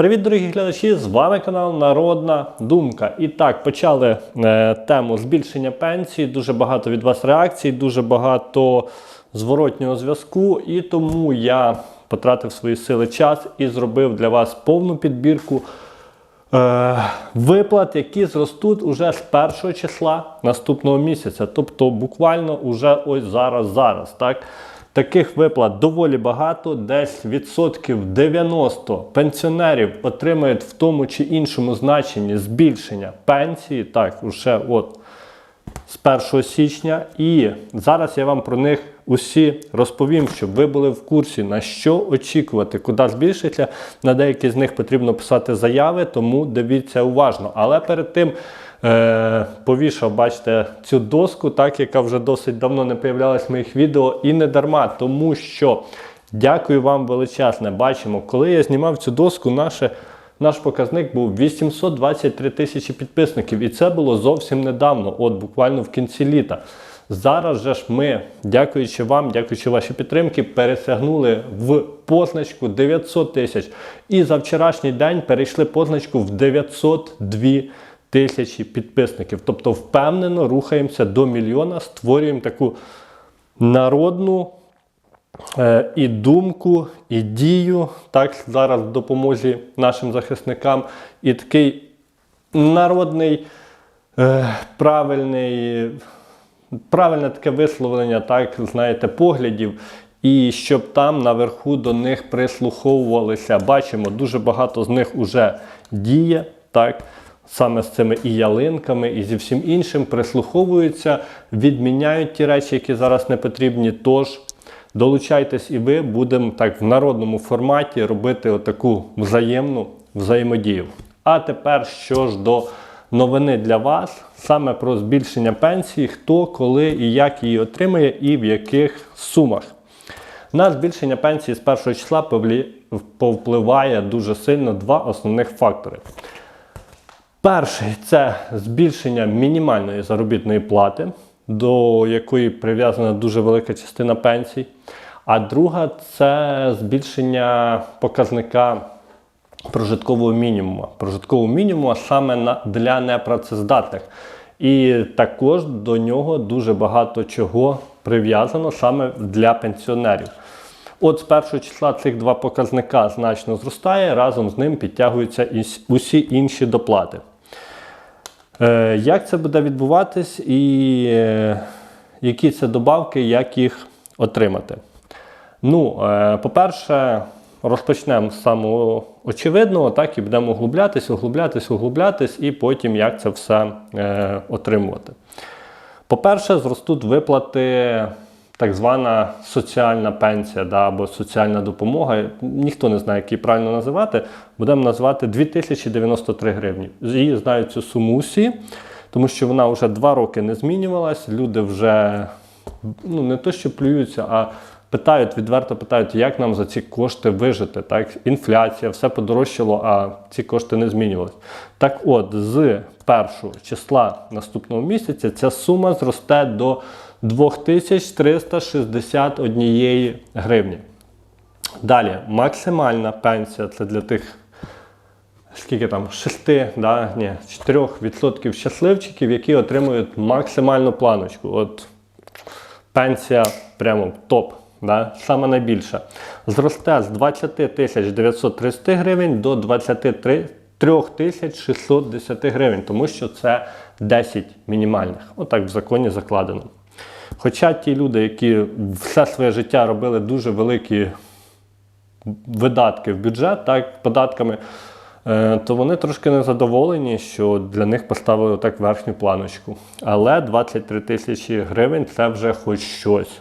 Привіт, дорогі глядачі! З вами канал Народна Думка. І так, почали е, тему збільшення пенсії. Дуже багато від вас реакцій, дуже багато зворотнього зв'язку. І тому я потратив свої сили час і зробив для вас повну підбірку е, виплат, які зростуть уже з першого числа наступного місяця. Тобто буквально уже ось зараз, зараз. так? Таких виплат доволі багато, десь відсотків 90 пенсіонерів отримають в тому чи іншому значенні збільшення пенсії. Так, уже от з 1 січня. І зараз я вам про них усі розповім, щоб ви були в курсі, на що очікувати, куди збільшиться. На деякі з них потрібно писати заяви, тому дивіться уважно. Але перед тим. Е, повішав, бачите, цю доску, так, яка вже досить давно не появлялась в моїх відео, і не дарма, тому що дякую вам величезне. Бачимо, коли я знімав цю доску, наше, наш показник був 823 тисячі підписників, і це було зовсім недавно, от буквально в кінці літа. Зараз же ж ми, дякуючи вам, дякуючи вашій підтримці, пересягнули в позначку 900 тисяч. І за вчорашній день перейшли позначку в 902 тисячі підписників. Тобто, впевнено, рухаємося до мільйона, створюємо таку народну е, і думку, і дію, так зараз в нашим захисникам, і такий народний, е, правильний, правильне таке висловлення, так, знаєте, поглядів. І щоб там наверху до них прислуховувалися. Бачимо, дуже багато з них вже діє. так, Саме з цими і ялинками, і зі всім іншим прислуховуються, відміняють ті речі, які зараз не потрібні. Тож долучайтесь і ви будемо так в народному форматі робити отаку взаємну взаємодію. А тепер що ж до новини для вас, саме про збільшення пенсії, хто, коли і як її отримає, і в яких сумах. На збільшення пенсії з першого числа повпливає дуже сильно два основних фактори. Перший це збільшення мінімальної заробітної плати, до якої прив'язана дуже велика частина пенсій. А друга це збільшення показника прожиткового мінімуму. Прожиткового мінімуму саме для непрацездатних. І також до нього дуже багато чого прив'язано саме для пенсіонерів. От з першого числа цих два показника значно зростає, разом з ним підтягуються усі інші доплати. Е, як це буде відбуватись і е, які це добавки, як їх отримати? Ну, е, по-перше, розпочнемо з самого очевидного, так, і будемо углублятись, углублятись, углублятись, і потім як це все отримувати. По-перше, зростуть виплати так звана соціальна пенсія да, або соціальна допомога. Ніхто не знає, як її правильно називати. Будемо називати 2093 гривні. Її знають цю суму усі, тому що вона вже два роки не змінювалась. Люди вже ну, не то, що плюються, а питають, відверто питають, як нам за ці кошти вижити. Так? Інфляція, все подорожчало, а ці кошти не змінювалися. Так от, з першого числа наступного місяця ця сума зросте до 2361 гривні. Далі, максимальна пенсія це для тих, скільки там, 6, да, ні, 4% щасливчиків, які отримують максимальну планочку. От пенсія прямо топ. Да, Саме найбільша. Зросте з 20 930 гривень до 23 3610 гривень, тому що це 10 мінімальних. Отак в законі закладено. Хоча ті люди, які все своє життя робили дуже великі видатки в бюджет, так, податками, е, то вони трошки незадоволені, що для них поставили так верхню планочку. Але 23 тисячі гривень це вже хоч щось.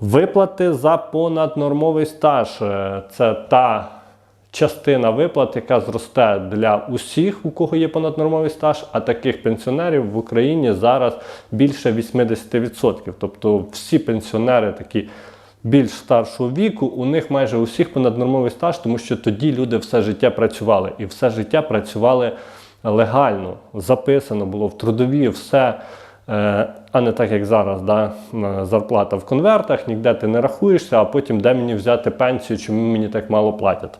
Виплати за понаднормовий стаж е, це та частина виплат, яка зросте для усіх, у кого є понаднормовий стаж, а таких пенсіонерів в Україні зараз більше 80%. Тобто всі пенсіонери такі. Більш старшого віку, у них майже усіх понаднормовий стаж, тому що тоді люди все життя працювали і все життя працювали легально, записано було в трудові, все, е, а не так, як зараз. да, Зарплата в конвертах, ніде ти не рахуєшся, а потім де мені взяти пенсію, чому мені так мало платять.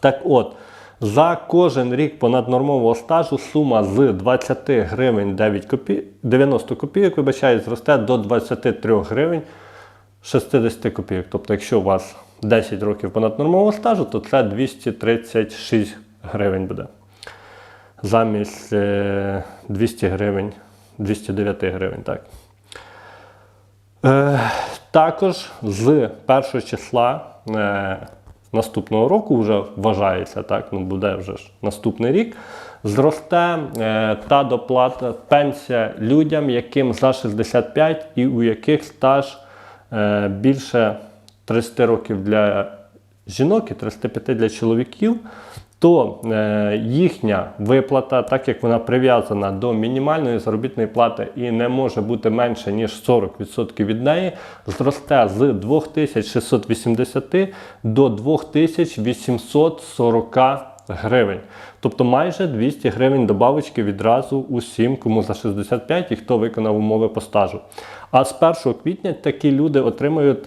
Так от, за кожен рік понаднормового стажу сума з 20 гривень 9 копі... 90 копійок, вибачаю, зросте до 23 гривень 60 копійок. Тобто, якщо у вас 10 років понаднормового стажу, то це 236 гривень буде. Замість е, 200 гривень, 209 гривень. Так. Е, також з 1 числа е, наступного року вже вважається, так, ну буде вже ж наступний рік, зросте е, та доплата пенсія людям, яким за 65 і у яких стаж е, більше 30 років для жінок і 35 для чоловіків, то е, їхня виплата, так як вона прив'язана до мінімальної заробітної плати і не може бути менше, ніж 40% від неї, зросте з 2680 до 2840 гривень. Тобто майже 200 гривень добавочки відразу усім, кому за 65 і хто виконав умови по стажу. А з 1 квітня такі люди отримають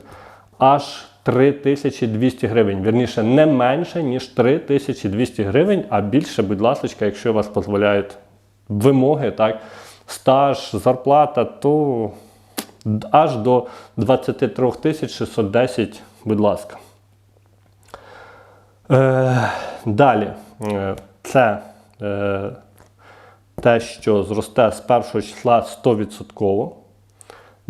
аж 3200 гривень. Вірніше, не менше, ніж 3200 гривень, а більше, будь ласка, якщо вас дозволяють вимоги, так, стаж, зарплата, то аж до 23 610, будь ласка. Е, далі, е, це е, те, що зросте з 1 числа 100%.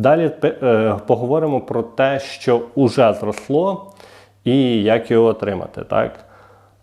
Далі е, поговоримо про те, що вже зросло і як його отримати. Так?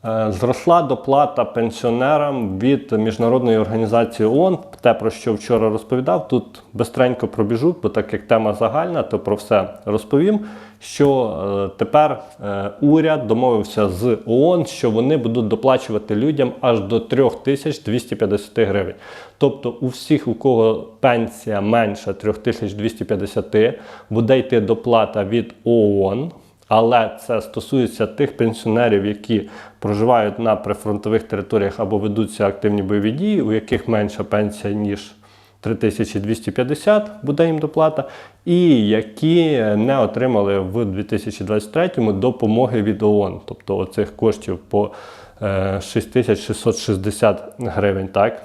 Е, зросла доплата пенсіонерам від Міжнародної організації ООН, те, про що вчора розповідав. Тут бистренько пробіжу, бо так як тема загальна, то про все розповім. Що е, тепер е, уряд домовився з ООН, що вони будуть доплачувати людям аж до 3250 гривень. Тобто, у всіх, у кого пенсія менша 3250, буде йти доплата від ООН. Але це стосується тих пенсіонерів, які проживають на прифронтових територіях або ведуться активні бойові дії, у яких менша пенсія, ніж 3250 буде їм доплата, і які не отримали в 2023-му допомоги від ООН, тобто оцих коштів по 6660 гривень. так?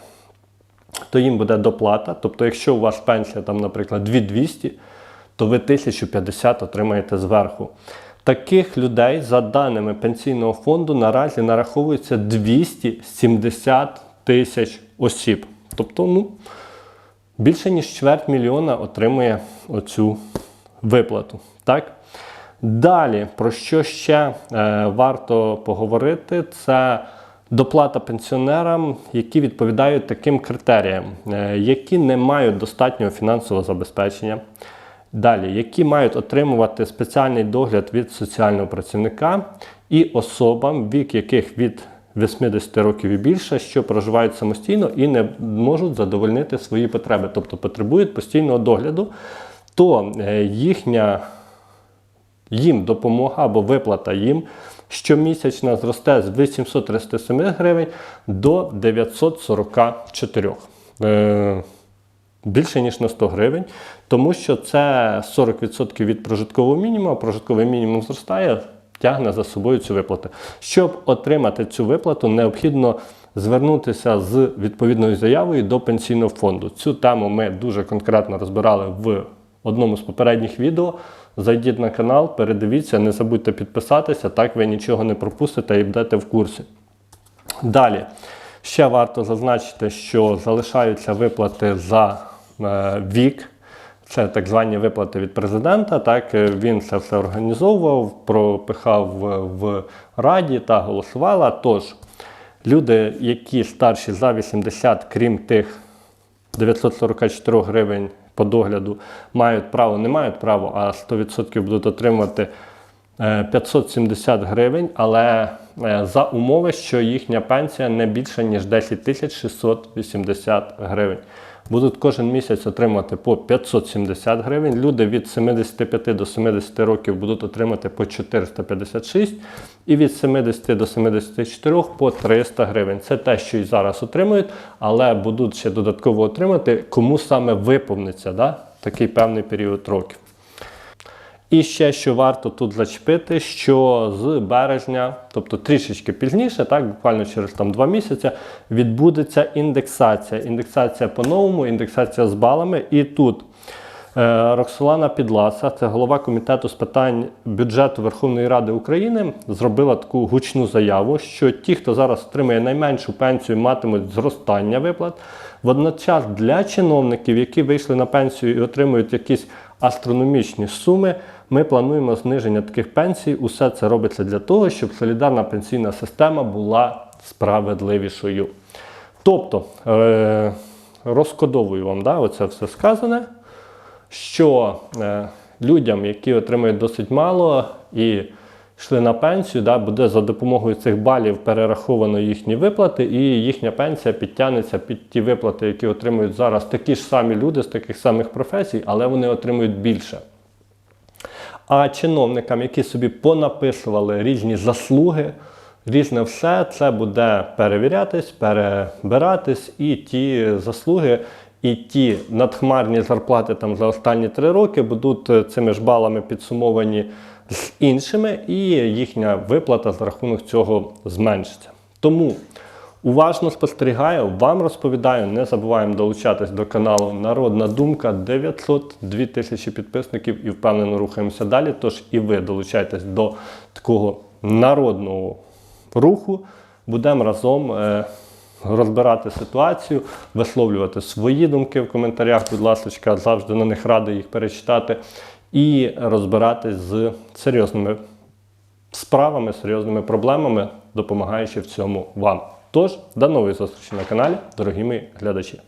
То їм буде доплата. Тобто, якщо у вас пенсія, там, наприклад, 2200, то ви 1050 отримаєте зверху. Таких людей, за даними пенсійного фонду, наразі нараховується 270 тисяч осіб. Тобто, ну, більше ніж чверть мільйона отримує оцю виплату. Так? Далі, про що ще е, варто поговорити, це доплата пенсіонерам, які відповідають таким критеріям, е, які не мають достатнього фінансового забезпечення. Далі, які мають отримувати спеціальний догляд від соціального працівника і особам, вік яких від 80 років і більше, що проживають самостійно і не можуть задовольнити свої потреби, тобто потребують постійного догляду, то е, їхня їм допомога або виплата їм щомісячна зросте з 837 гривень до 944 більше ніж на 100 гривень, тому що це 40% від прожиткового мінімуму, а прожитковий мінімум зростає, тягне за собою цю виплату. Щоб отримати цю виплату, необхідно звернутися з відповідною заявою до пенсійного фонду. Цю тему ми дуже конкретно розбирали в одному з попередніх відео. Зайдіть на канал, передивіться, не забудьте підписатися, так ви нічого не пропустите і будете в курсі. Далі. Ще варто зазначити, що залишаються виплати за вік. Це так звані виплати від президента. Так е, Він це все організовував, пропихав в Раді та голосувала. Тож, люди, які старші за 80, крім тих 944 гривень по догляду, мають право, не мають права, а 100% будуть отримувати 570 е, гривень, але за умови, що їхня пенсія не більша, ніж 10 680 гривень будуть кожен місяць отримати по 570 гривень. Люди від 75 до 70 років будуть отримати по 456 і від 70 до 74 по 300 гривень. Це те, що і зараз отримують, але будуть ще додатково отримати, кому саме виповниться да, такий певний період років. І ще що варто тут зачепити, що з березня, тобто трішечки пізніше, так, буквально через там два місяці, відбудеться індексація. Індексація по-новому, індексація з балами. І тут Роксолана Підласа, це голова комітету з питань бюджету Верховної Ради України, зробила таку гучну заяву, що ті, хто зараз отримує найменшу пенсію, матимуть зростання виплат. Водночас для чиновників, які вийшли на пенсію і отримують якісь астрономічні суми, ми плануємо зниження таких пенсій. Усе це робиться для того, щоб солідарна пенсійна система була справедливішою. Тобто, е- розкодовую вам да, оце все сказане, що е- людям, які отримують досить мало і йшли на пенсію, да, буде за допомогою цих балів перераховано їхні виплати, і їхня пенсія підтягнеться під ті виплати, які отримують зараз такі ж самі люди з таких самих професій, але вони отримують більше. А чиновникам, які собі понаписували різні заслуги, різне все, це буде перевірятись, перебиратись, і ті заслуги, і ті надхмарні зарплати там за останні три роки будуть е, цими ж балами підсумовані з іншими, і їхня виплата за рахунок цього зменшиться. Тому уважно спостерігаю, вам розповідаю, не забуваємо долучатись до каналу Народна Думка 900 2000 підписників і впевнено рухаємося далі. Тож і ви долучайтесь до такого народного руху. Будемо разом е, розбирати ситуацію, висловлювати свої думки в коментарях. Будь ласка, завжди на них радий їх перечитати. І розбиратись з серйозними справами, серйозними проблемами, допомагаючи в цьому вам. Тож, до нової зустрічі на каналі, дорогі мої глядачі.